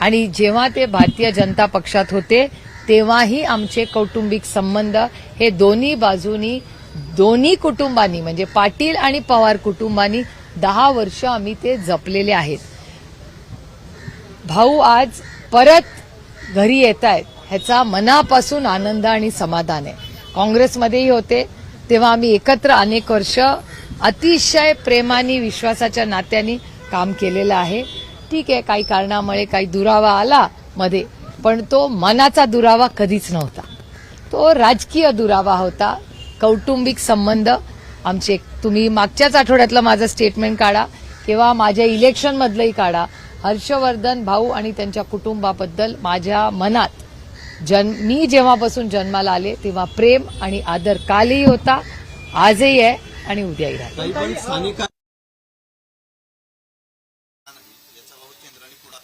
आणि जेव्हा ते भारतीय जनता पक्षात होते तेव्हाही आमचे कौटुंबिक संबंध हे दोन्ही बाजूनी दोन्ही कुटुंबांनी म्हणजे पाटील आणि पवार कुटुंबांनी दहा वर्ष आम्ही ते जपलेले आहेत. भाऊ आज परत घरी येत आहेत ह्याचा मनापासून आनंद आणि समाधान आहे. काँग्रेसमध्येही होते तेव्हा आम्ही एकत्र अनेक वर्ष अतिशय प्रेमाने विश्वासाच्या नात्याने काम केलेलं आहे. ठीक आहे काही कारणामुळे काही दुरावा आला मध्ये पण तो मनाचा दुरावा कधीच नव्हता. तो राजकीय दुरावा होता कौटुंबिक संबंध. आमचे तुम्ही मागच्याच आठवड्यातलं माझं स्टेटमेंट काढा किंवा माझ्या इलेक्शनमधलंही काढा. हर्षवर्धन भाऊ आणि त्यांच्या कुटुंबाबद्दल माझ्या मनात जन्म मी जेव्हापासून जन्माला आले तेव्हा प्रेम आणि आदर कालही होता आजही आहे आणि उद्याही राहील. ಅಲ್ಲಿ ಕೂಡ